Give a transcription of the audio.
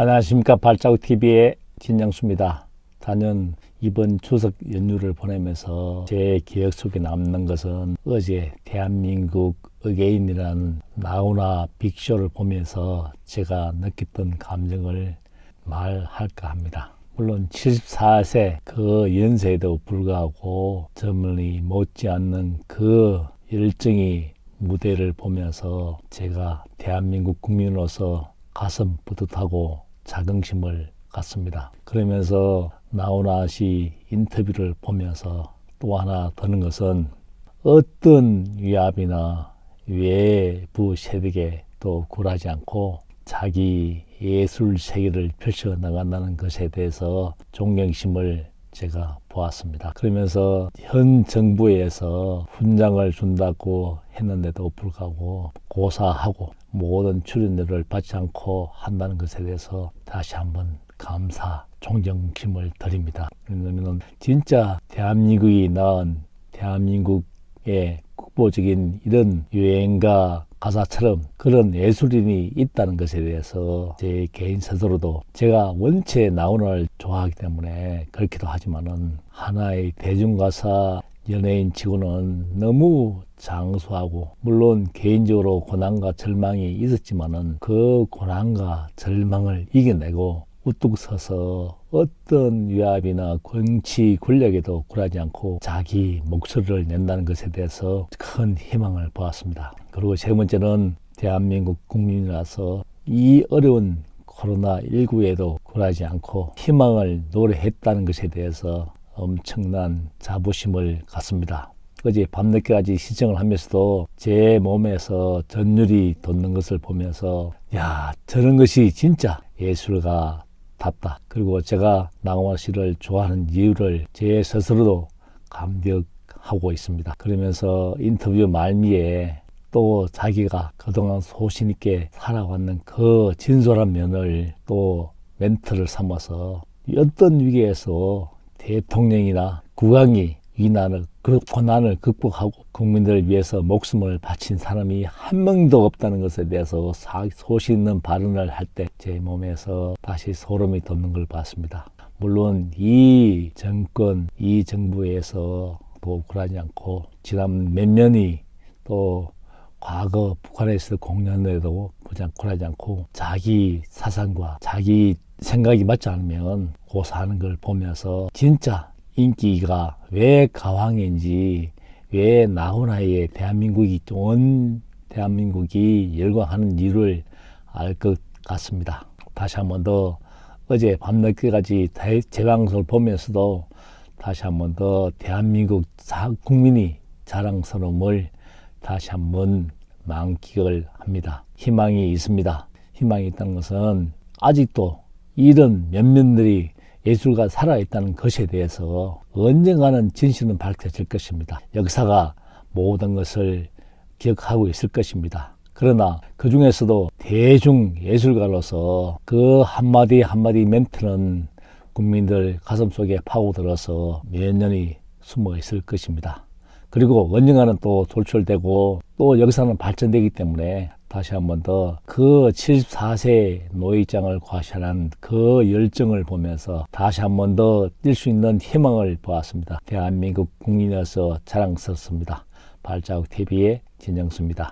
안녕하십니까 발자국 TV의 진정수입니다. 저는 이번 추석 연휴를 보내면서 제 기억 속에 남는 것은 어제 대한민국 의계인이라는 나훈아 빅쇼를 보면서 제가 느꼈던 감정을 말할까 합니다. 물론 74세 그 연세에도 불구하고 젊은이 못지않는 그 열정이 무대를 보면서 제가 대한민국 국민으로서 가슴 뿌듯하고 자긍심을 갖습니다. 그러면서 나훈아 씨 인터뷰를 보면서 또 하나 드는 것은 어떤 위압이나 외부 세력에 또 굴하지 않고 자기 예술 세계를 펼쳐 나간다는 것에 대해서 존경심을 제가 보았습니다. 그러면서 현 정부에서 훈장을 준다고 했는데도 불구하고 고사하고 모든 출연료를 받지 않고 한다는 것에 대해서 다시 한번 감사, 존경심을 드립니다. 왜냐하면 진짜 대한민국이 낳은 대한민국의 국보적인 이런 유행가 가사처럼 그런 예술인이 있다는 것에 대해서 제 개인 스스로도 제가 원체 나훈아를 좋아하기 때문에 그렇기도 하지만은 하나의 대중가사 연예인 치고는 너무 장수하고 물론 개인적으로 고난과 절망이 있었지만은 그 고난과 절망을 이겨내고 우뚝 서서 어떤 위압이나 정치 권력에도 굴하지 않고 자기 목소리를 낸다는 것에 대해서 큰 희망을 보았습니다. 그리고 세 번째는 대한민국 국민이라서 이 어려운 코로나19에도 굴하지 않고 희망을 노래했다는 것에 대해서 엄청난 자부심을 갖습니다. 어제 밤늦게까지 시청을 하면서도 제 몸에서 전율이 돋는 것을 보면서 야 저런 것이 진짜 예술가 답다. 그리고 제가 나훈아 씨를 좋아하는 이유를 제 스스로도 감격하고 있습니다. 그러면서 인터뷰 말미에 또 자기가 그동안 소신 있게 살아왔는 그 진솔한 면을 또 멘트를 삼아서 어떤 위기에서 대통령이나 국왕이 위난을 그 고난을 극복하고 국민들을 위해서 목숨을 바친 사람이 한 명도 없다는 것에 대해서 소신 있는 발언을 할 때 제 몸에서 다시 소름이 돋는 걸 봤습니다. 물론 이 정권, 이 정부에서 보고하지 않고 지난 몇 년이 또 과거 북한에서 공연에도 부장콜하지 않고 자기 사상과 자기 생각이 맞지 않으면 고사하는 걸 보면서 진짜 인기가 왜 가왕인지 왜 나훈아의 대한민국이 온 대한민국이 열광하는 이유를 알 것 같습니다. 다시 한 번 더 어제 밤늦게까지 재방송을 보면서도 다시 한 번 더 대한민국 국민이 자랑스러움을 다시 한번 만끽을 합니다. 희망이 있습니다. 희망이 있다는 것은 아직도 이런 면면들이 예술가 살아있다는 것에 대해서 언젠가는 진실은 밝혀질 것입니다. 역사가 모든 것을 기억하고 있을 것입니다. 그러나 그 중에서도 대중 예술가로서 그 한마디 한마디 멘트는 국민들 가슴 속에 파고들어서 몇 년이 숨어 있을 것입니다. 그리고 언젠가는 또 돌출되고 또 역사는 발전되기 때문에 다시 한 번 더 그 74세 노회장을 과시하는 그 열정을 보면서 다시 한 번 더 뛸 수 있는 희망을 보았습니다. 대한민국 국민이어서 자랑스럽습니다. 발자국 TV의 진정수입니다.